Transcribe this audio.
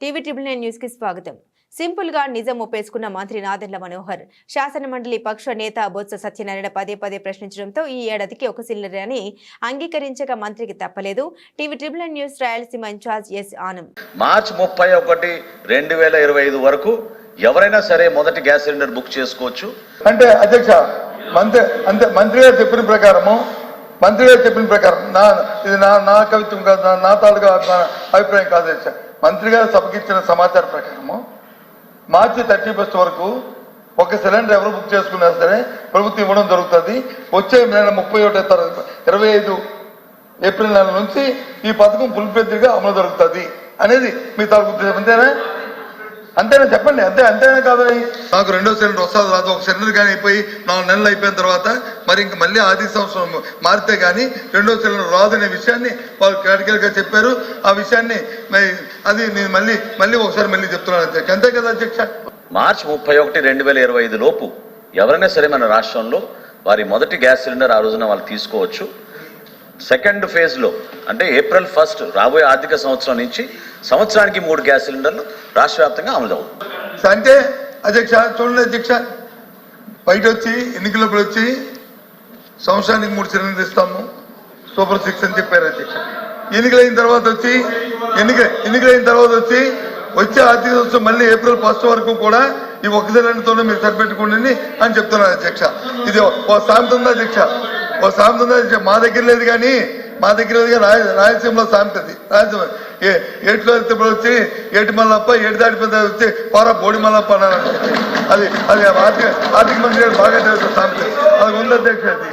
TV triple nine న్యూస్కి స్వాగతం. సింపుల్గా నిజం ఒప్పేసుకున్న మంత్రి నాదెండ్ల మనోహర్ శాసన మండలి పక్ష నేత బొత్స సత్యనారాయణ పదే పదే ప్రశ్నించడంతో ఈ ఏడాదికి ఒక సిలిండర్ అని అంగీకరించక మంత్రికి తప్పలేదు. TV triple nine news Rayalaseema incharge S Anam. March ముప్పై ఒకటి రెండు వేల ఇరవై ఐదు వరకు ఎవరైనా సరే మొదటి గ్యాస్ సిలిండర్ బుక్ చేసుకోవచ్చు. అంటే అధ్యక్ష మంత్రి అంతే మంత్రి గారు చెప్పిన ప్రకారము మంత్రి గారు చెప్పిన ప్రకారం నా ఇది నా నా కవిత్వం కాదు నా- నా తాలూకా అభిప్రాయం కాదు అధ్యక్ష. మంత్రి గారు సభకి ఇచ్చిన ప్రకారము మార్చి థర్టీ ఫస్ట్ వరకు ఒక సిలిండర్ ఎవరు బుక్ చేసుకున్నా సరే ప్రభుత్వం ఇవ్వడం జరుగుతుంది. వచ్చే నెల ముప్పై ఒకటో తారీఖు ఇరవై ఐదు ఏప్రిల్ నెల నుంచి ఈ పథకం ఫుల్ అమలు జరుగుతుంది అనేది మీ తాలూకు ఉద్దేశం అంతేనా? అంతేనా? చెప్పండి. అంతే అంతేనా కాదని నాకు రెండో సిలిండర్ వస్తుంది రాదు ఒక సిలిండర్ కానీ అయిపోయి నాలుగు నెలలు అయిపోయిన తర్వాత మరి ఇంక మళ్ళీ ఆర్థిక సంవత్సరం మారితే కానీ రెండో సిలిండర్ రాదనే విషయాన్ని వాళ్ళు క్లారికల్గా చెప్పారు. ఆ విషయాన్ని అది నేను మళ్ళీ మళ్ళీ ఒకసారి మళ్ళీ చెప్తున్నాను అధ్యక్ష అంతే కదా అధ్యక్ష? మార్చ్ ముప్పై ఒకటి రెండు వేల ఇరవై ఐదు లోపు ఎవరైనా సరే మన రాష్ట్రంలో వారి మొదటి గ్యాస్ సిలిండర్ ఆ రోజున వాళ్ళు తీసుకోవచ్చు. సెకండ్ ఫేజ్లో అంటే ఏప్రిల్ ఫస్ట్ రాబోయే ఆర్థిక సంవత్సరం నుంచి సంవత్సరానికి మూడు గ్యాస్ సిలిండర్లు రాష్ట్ర వ్యాప్తంగా అమలు అవుతుంది అంటే అధ్యక్ష చూడండి అధ్యక్ష. బయట వచ్చి ఎన్నికలప్పుడు వచ్చి సంవత్సరానికి మూడు సిలిండర్లు ఇస్తాము. సూపర్ సిక్స్ అని చెప్పారు అధ్యక్ష. ఎన్నికలైన తర్వాత వచ్చి ఎన్నిక ఎన్నికలైన తర్వాత వచ్చి వచ్చే ఆర్థిక సంవత్సరం మళ్ళీ ఏప్రిల్ ఫస్ట్ వరకు కూడా ఈ ఒక సిలిండర్తోనే మీరు సరిపెట్టుకోండి అని చెప్తున్నారు అధ్యక్ష. ఇది ఒక సామెత ఉందా అధ్యక్ష? ఓ సామెత ఉందా మా దగ్గర లేదు కానీ మా దగ్గర లేదు కానీ రాయ రాయలసీమలో సామెతది రాయలసీమ. ఏ ఏట్లో వెళ్తే వచ్చి ఏటి మల్లప్ప ఏటి దాటిపోతే వచ్చి పార బోడి మల్లప్ప అన్నారు అది అది ఆర్థిక ఆర్థిక మంత్రి గారు బాగా తెలుసు సామెత. అది ఉంది అధ్యక్ష అది.